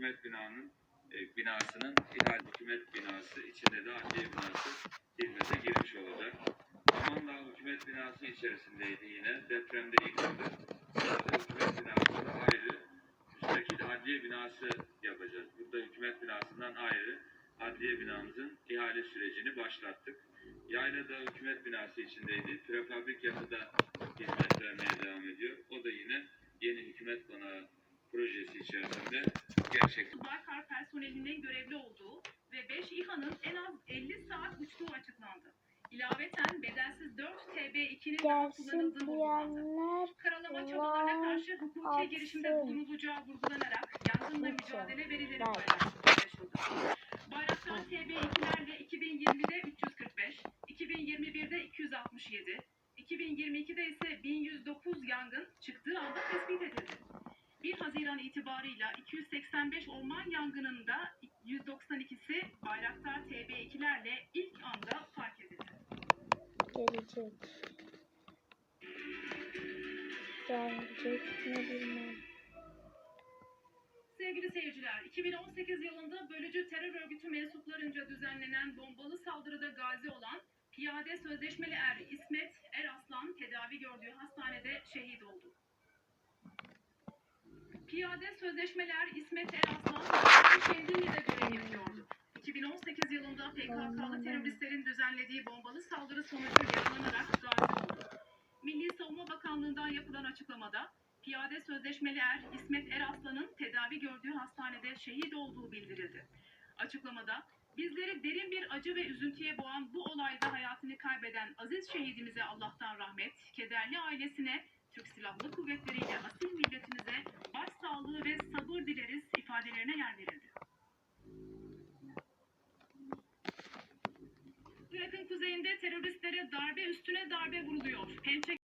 hükümet binanın e, binasının ihale hükümet binası içinde de adliye binası hizmete girmiş olacak. Samandağ hükümet binası içerisindeydi yine. Depremde yıkıldı. Hükümet binası da ayrı. Müstakil adliye binası yapacağız. Burada hükümet binasından ayrı adliye binamızın ihale sürecini başlattık. Yaylada hükümet binası içindeydi. Prefabrik yapıda hizmet vermeye devam ediyor. O da yine yeni hükümet konağı projesi içerisinde gerçek. Baykar personelinin görevli olduğu ve 5 İHA'nın en az 50 saat uçtuğu açıklandı. İlaveten bedelsiz 4 TB2'nin daha Gelsin kullanıldığı vurgulandı. Karalama çabalarına karşı hukuki atsın. girişimde bulunulacağı vurgulanarak yangınla mücadele verileri Ver. paylaşıldı. Bayraktar TB2'lerle 2020'de 345, 2021'de 267, 2022'de ise 1109 yangın çıktığı anda tespit edildi. 1 Haziran itibarıyla 285 orman yangınında 192'si Bayraktar TB2'lerle ilk anda fark edildi. gelecek. Gelecek mi bilmem. Sevgili seyirciler, 2018 yılında bölücü terör örgütü mensuplarınca düzenlenen bombalı saldırıda gazi olan piyade sözleşmeli er İsmet Eraslan tedavi gördüğü hastanede şehit oldu. Piyade sözleşmeli er İsmet Eraslan Şemdinli'de görev yapıyordu. 2018 yılında PKK'lı teröristlerin düzenlediği bombalı saldırı sonucu yaralanarak gazi oldu. Milli Savunma Bakanlığı'ndan yapılan açıklamada Piyade Sözleşmeli Er İsmet Eraslan'ın tedavi gördüğü hastanede şehit olduğu bildirildi. Açıklamada bizleri derin bir acı ve üzüntüye boğan bu olayda hayatını kaybeden aziz şehidimize Allah'tan rahmet, kederli ailesine, Türk Silahlı Kuvvetleri ile asil milletimize Irak'ın kuzeyinde teröristlere darbe üstüne darbe vuruluyor. Pençe